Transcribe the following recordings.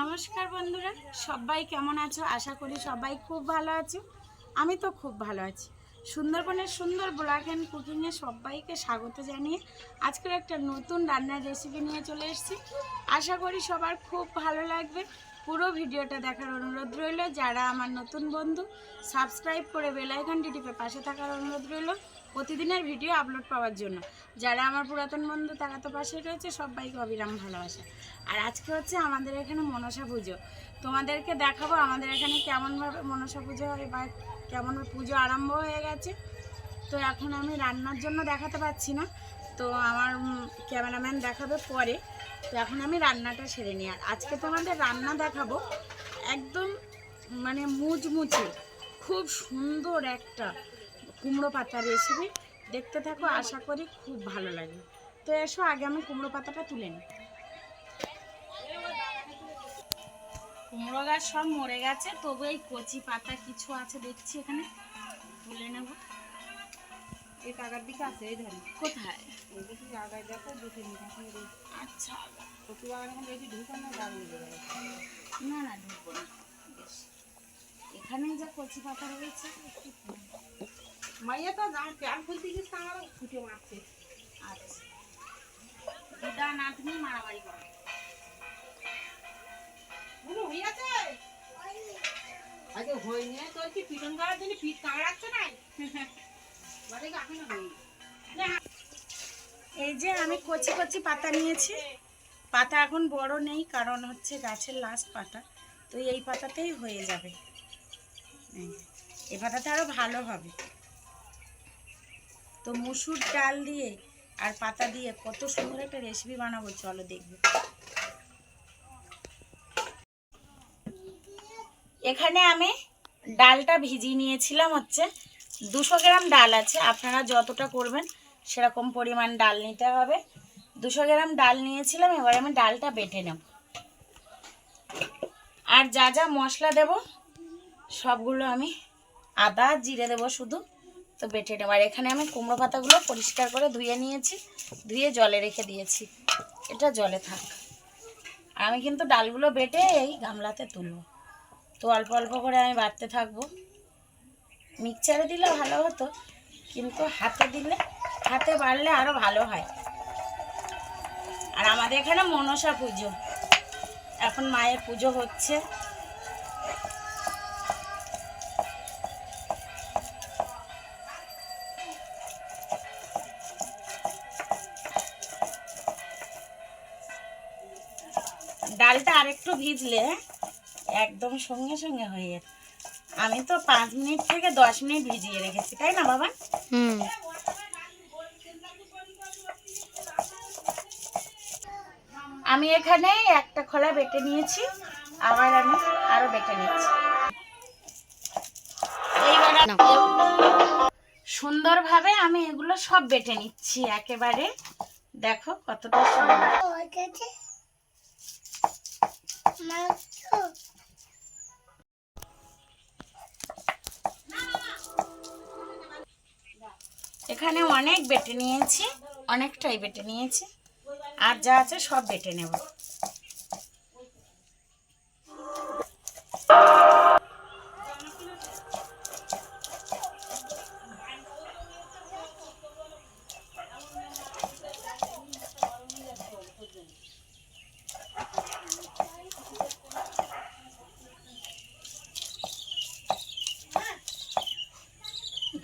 নমস্কার বন্ধুরা, সবাই কেমন আছো? আশা করি সবাই খুব ভালো আছো। আমি তো খুব ভালো আছি। সুন্দরবনের সুন্দর ব্ল্যাক অ্যান্ড কুকিংয়ে সবাইকে স্বাগত জানিয়ে আজকের একটা নতুন রান্নার রেসিপি নিয়ে চলে এসেছি। আশা করি সবার খুব ভালো লাগবে। পুরো ভিডিওটা দেখার অনুরোধ রইল। যারা আমার নতুন বন্ধু সাবস্ক্রাইব করে বেলাইকনটি টিপে পাশে থাকার অনুরোধ রইল প্রতিদিনের ভিডিও আপলোড পাওয়ার জন্য। যারা আমার পুরাতন বন্ধু, তারা তো পাশে রয়েছে, সবাইকে অবিরাম ভালোবাসা। আর আজকে হচ্ছে আমাদের এখানে মনসা পুজো। তোমাদেরকে দেখাবো আমাদের এখানে কেমনভাবে মনসা পুজো হয় বা কেমন পুজো আরম্ভ হয়ে গেছে। তো এখন আমি রান্নার জন্য দেখাতে পাচ্ছি না। তো আমার ক্যামেরাম্যান দেখাবে পরে। তো এখন আমি রান্নাটা সেরে নিই। আর আজকে তোমাদের রান্না দেখাবো একদম মানে মুচমুচে, খুব সুন্দর একটা কুমড়ো পাতা রেসিপি দেখতে থাকো, আশা করি খুব ভালো লাগে। তো এসো, আগে আমি কুমড়ো পাতাটা তুলে নিই। কুমড়ো গাছ সব মরে গেছে, তবু এই কচি পাতা কিছু আছে, দেখছি এখানে। তুলে নেব। এই টাকার দিকে আছে এই ধারে। কোথায়? এই দেখি আগায় দেখো দুটো নিয়ে আচ্ছা। কচু বাগান এখন বেশি ঢুকে না দাঁড়িয়ে না না ঢুকবো না। বেশ। যা কচি পাতা রয়েছে একটু তুলে নেব। মাইয়া তো আমার প্যান খুলতে গেছে আমার ফুটে মারছে। আচ্ছা। দিদা নাতনি মারামারি করে। হয়ে আছে আগে হয়নি তোর কি পিটন করার জন্য পিট কামড়াচ্ছে না বাড়ি কাকে না হয়নি এই যে আমি কচি কচি পাতা নিয়েছি। পাতা এখন বড় নেই, কারণ হচ্ছে গাছের লাস্ট পাতা। তো এই পাতাতেই হয়ে যাবে। এই পাতাতে আরও ভালো হবে। তো মুসুর ডাল দিয়ে আর পাতা দিয়ে কত সুন্দর একটা রেসিপি বানাবো, চলো দেখবে। এখানে আমি ডালটা ভিজিয়ে নিয়েছিলাম হচ্ছে। দুশো গ্রাম ডাল আছে, আপনারা যতটা করবেন সেরকম পরিমাণ ডাল নিতে হবে। দুশো গ্রাম ডাল নিয়েছিলাম, এবার আমি ডালটা বেটে নেব। আর যা যা মশলা দেব, সবগুলো আমি আদা, জিরে দেবো শুধু, তো বেটে নেব। আর এখানে আমি কুমড়ো পাতাগুলো পরিষ্কার করে ধুয়ে নিয়েছি, ধুয়ে জলে রেখে দিয়েছি। এটা জলে থাক। আমি কিন্তু ডালগুলো বেটে এই গামলাতে তুলবো। তো অল্প অল্প করে আমি বাড়তে থাকব। মিক্সচারে দিলে ভালো হতো, কিন্তু হাতে দিলে, হাতে বাড়লে আরও ভালো হয়। আর আমাদের এখানে মনসা পুজো। এখন মায়ের পুজো হচ্ছে। ডালটা আরেকটু ভিজলে একদম সঙ্গে সঙ্গে হয়ে যেত আমি তো পাঁচ মিনিট থেকে দশ মিনিট ভিজিয়ে রেখেছি তাই না বাবা? হুম। আমি এখানে একটা খোলা বেটে নিয়েছি আবার আমি আরও বেটে নিচ্ছি। সুন্দরভাবে আমি এগুলো সব বেটে নিচ্ছি একেবারে। দেখো কতটা সুন্দর। এখানে অনেক বেটে নিয়েছি অনেকটাই বেটে নিয়েছি। আর যা আছে সব বেটে নেব।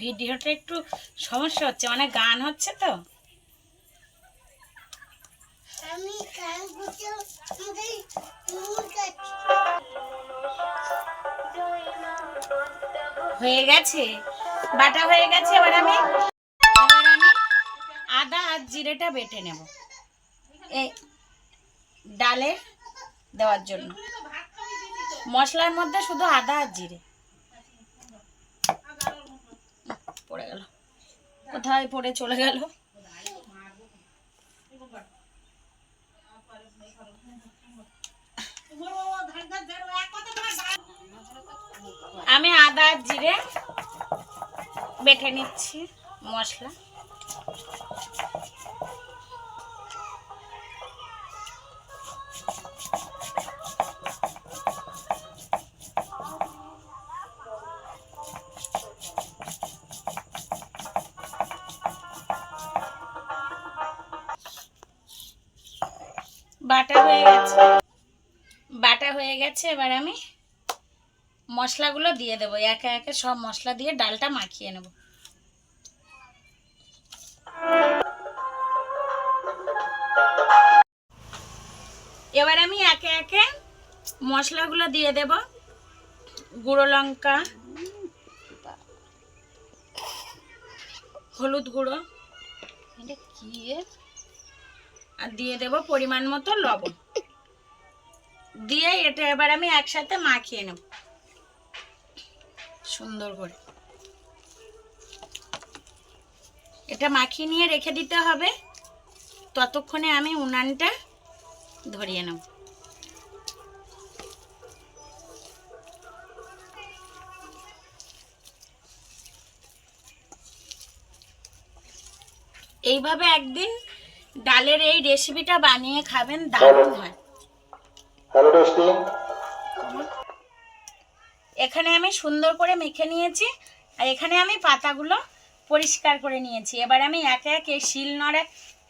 ভিডিওটা একটু সমস্যা হচ্ছে মানে গান হচ্ছে তো। আমি হয়ে গেছে? বাটা হয়ে গেছে এবার আমি এবার আমি আদা আর জিরেটা বেটে নেব। এই ডালে দেওয়ার জন্য। মশলার মধ্যে শুধু আদা আর জিরে। পড়ে গেল। কোথায় পড়ে চলে গেল? আমি আদা জিরে বেটে নিচ্ছি মশলা। হয়ে গেছে বাটা হয়ে গেছে এবার আমি মশলাগুলো দিয়ে দেবো। একে একে সব মশলা দিয়ে ডালটা মাখিয়ে নেব। এবার আমি একে একে মশলাগুলো দিয়ে দেব। গুঁড়ো লঙ্কা হলুদ গুঁড়ো আর দিয়ে দেব পরিমাণ মতো লবণ। দিয়ে এটা এবার আমি একসাথে মাখিয়ে নেব। সুন্দর করে। এটা মাখিয়ে নিয়ে রেখে দিতে হবে। ততক্ষণে আমি উনানটা ধরিয়ে নেব। এইভাবে একদিন ডালের এই রেসিপিটা বানিয়ে খাবেন দারুণ হয়। হ্যালো এখানে আমি সুন্দর করে মেখে নিয়েছি, আর এখানে আমি পাতাগুলো পরিষ্কার করে নিয়েছি। এবার আমি একে একে শিল নড়ে,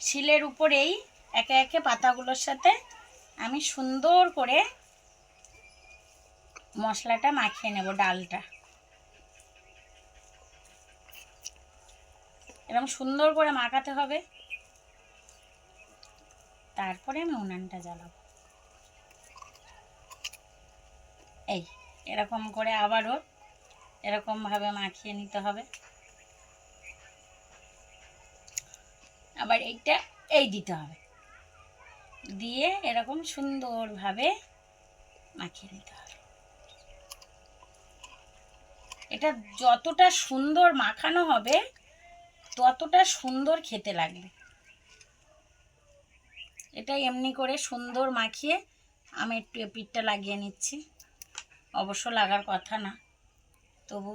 শিলের উপরেই একে একে পাতাগুলোর সাথে আমি সুন্দর করে মশলাটা মাখিয়ে নেব, ডালটা। এরকম সুন্দর করে মাখাতে হবে। তারপরে আমি উনানটা জ্বালাবো। এই, এরকম করে আবারও এরকম ভাবে মাখিয়ে নিতে হবে। আবার এইটা এই দিতে হবে। দিয়ে এরকম সুন্দরভাবে মাখিয়ে নিতে হবে। এটা যতটা সুন্দর মাখানো হবে, ততটা সুন্দর খেতে লাগবে। এটা এমনি করে সুন্দর মাখিয়ে আমি একটু পিঠটা লাগিয়ে নিচ্ছি। অবশ্য লাগার কথা না। তবু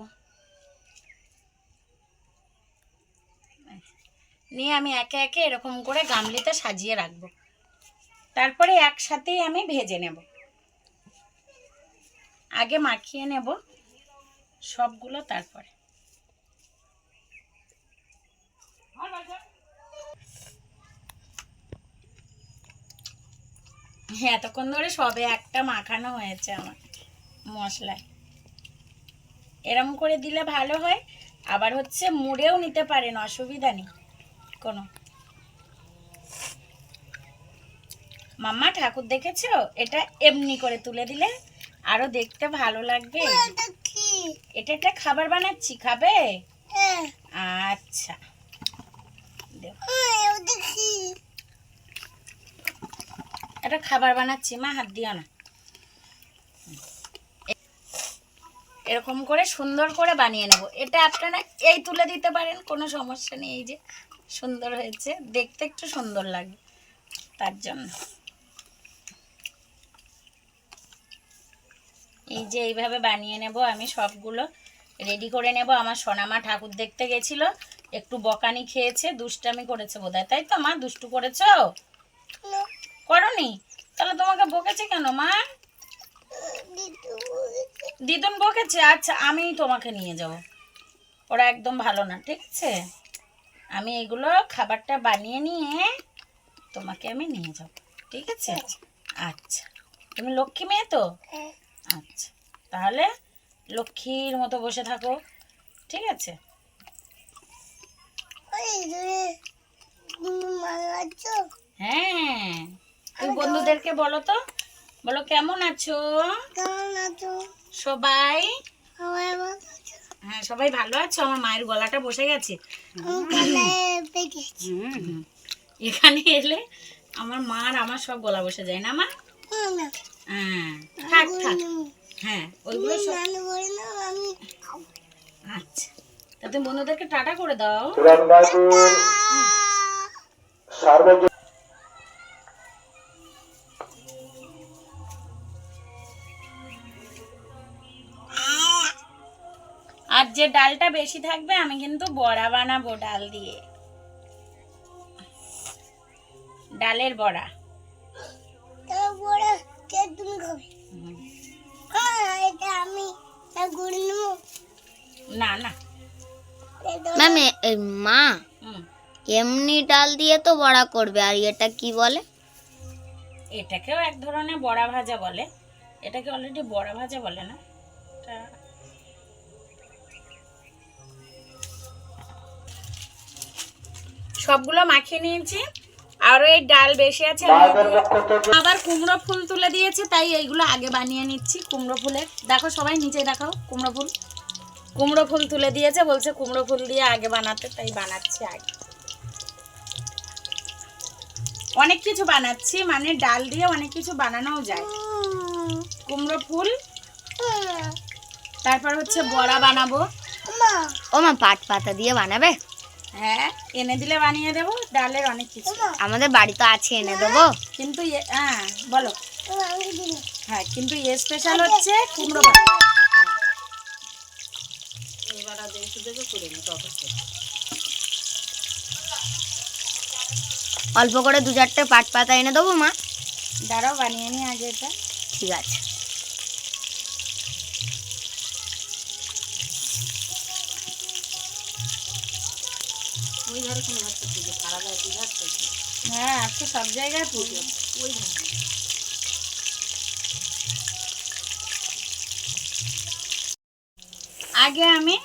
নিয়ে আমি একে একে এরকম করে গামলিতে সাজিয়ে রাখব। তারপরে একসাথেই আমি ভেজে নেব। আগে মাখিয়ে নেব সবগুলো তারপরে। এতক্ষণ ধরে সবে একটা মাখানো হয়েছে আমার। মশলায় এরম করে দিলে ভালো হয় আবার হচ্ছে মুড়েও নিতে পারেন অসুবিধা নেই কোনো। মাম্মা ঠাকুর দেখেছ? এটা এমনি করে তুলে দিলে আরও দেখতে ভালো লাগবে। এটা একটা খাবার বানাচ্ছি খাবে? হ্যাঁ। আচ্ছা। হ্যাঁ, এটা খাবার বানাচ্ছি মা হাত দিও না। এরকম করে সুন্দর করে বানিয়ে নেব। এটা আপনারা এই তুলে দিতে পারেন কোনো সমস্যা নেই। এই যে সুন্দর হয়েছে দেখতে একটু সুন্দর লাগে তার জন্য। এই যে এইভাবে বানিয়ে নেব আমি সবগুলো রেডি করে নেব। আমার সোনামা ঠাকুর দেখতে গেছিল একটু বকানি খেয়েছে দুষ্টামি করেছে বোধহয়। তাই তো মা দুষ্টু করেছ? না, করনি? তাহলে তোমাকে বকেছে কেন মা। দিদুন বকেছে আচ্ছা আমি তোমাকে নিয়ে যাব। ওরা একদম ভালো না ঠিক আছে? আমি এগুলো খাবারটা বানিয়ে নিয়ে তোমাকে আমি নিয়ে যাব ঠিক আছে? আচ্ছা। তুমি লক্ষ্মী মেয়ে তো? হ্যাঁ, আচ্ছা। তাহলে লক্ষ্মীর মতো বসে থাকো ঠিক আছে? হ্যাঁ। তুমি বন্ধুদেরকে বলো তো। বলো কেমন আছো? কেমন আছো? সবাই? সবাই ভালো আছো? হ্যাঁ সবাই ভালো আছো? আমার মায়ের গলাটা বসে গেছে। এখানে এলে আমার মার আমার সব গলা বসে যায় না মা? হ্যাঁ থাক থাক। হ্যাঁ ওইগুলো সব আচ্ছা তা তুমি বন্ধুদেরকে টাটা করে দাও। সার্বজনীন যে ডালটা বেশি থাকবে আমি কিন্তু বড়া বানাবো ডাল দিয়ে। ডালের বড়া। তারপরে কে তুমি খাবে? হুম। হ্যাঁ। না না। ম্যাম মা হুম। এমনি ডাল দিয়ে তো বড়া করবে আর এটা কি বলে? এটাকেও এক ধরনের বড়া ভাজা বলে। এটাকে অলরেডি বড়া ভাজা বলে না। সবগুলো মাখিয়ে নিয়েছি। আরও এই ডাল বেশি আছে আবার কুমড়ো ফুল তুলে দিয়েছে তাই এইগুলো আগে বানিয়ে নিচ্ছি কুমড়ো ফুলের দেখো সবাই নিচে দেখাও কুমড়ো ফুল। কুমড়ো ফুল তুলে দিয়েছে বলছে কুমড়ো ফুল দিয়ে আগে বানাতে তাই বানাচ্ছি আগে। অনেক কিছু বানাচ্ছি মানে ডাল দিয়ে অনেক কিছু বানানোও যায়। কুমড়ো ফুল। তারপর হচ্ছে বড়া বানাবো। ও মা পাট পাতা দিয়ে বানাবে? হ্যাঁ এনে দিলে বানিয়ে দেবো ডালের অনেক কিছু। আমাদের বাড়ি তো আছে এনে দেবো। কিন্তু হ্যাঁ বলো। হ্যাঁ কিন্তু এ স্পেশাল হচ্ছে কুমড়ো পাতা এবার দেখে দেখে করে নিতে অল্প করে দু চারটে পাট পাতা এনে দেবো মা। দাঁড়াও বানিয়ে নিই আগে এটা। ঠিক আছে। ওই ধারে কোনো পুজো সারা যায় তুই হ্যাঁ আজকে সব জায়গায় পুজো ওই আগে আমি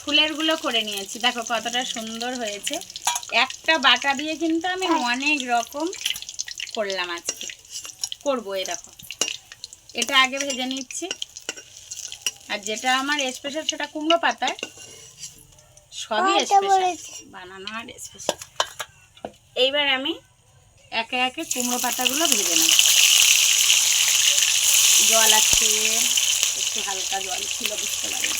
ফুলেরগুলো করে নিয়েছি। দেখো কতটা সুন্দর হয়েছে। একটা বাটা দিয়ে কিন্তু আমি অনেক রকম করলাম আজকে। করব এই দেখো। এটা আগে ভেজে নিচ্ছি। আর যেটা আমার স্পেশাল সেটা কুমড়ো পাতায়। সবই বানানো আর স্পেশাল এইবার আমি একে একে কুমড়ো পাতাগুলো ভেজে নেব। জল আছে একটু হালকা জল ছিল বুঝতে পারি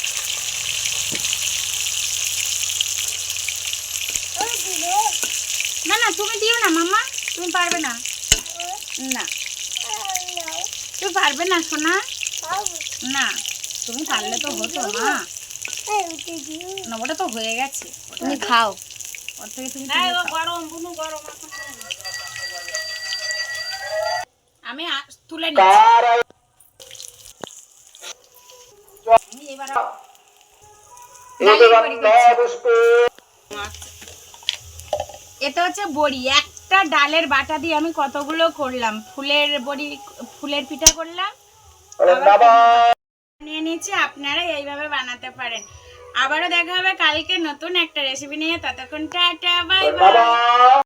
না না তুমি দিও না মামা তুমি পারবে না। না। তুমি পারবে না সোনা। না তুমি পারলে তো হতো মা না ওটা তো হয়ে গেছে। তুমি খাও। ওর থেকে তুমি হ্যাঁ। গরম বুনু গরম আমি তুলে নিচ্ছি। এবার এটা হচ্ছে বড়ি। একটা ডালের বাটা দিয়ে আমি কতগুলো করলাম? ফুলের বড়ি ফুলের পিঠা করলাম। নিয়ে নিচ্ছি আপনারা এইভাবে বানাতে পারেন। আবারও দেখা হবে কালকে নতুন একটা রেসিপি নিয়ে। ততক্ষণ টাটা বাই বাই।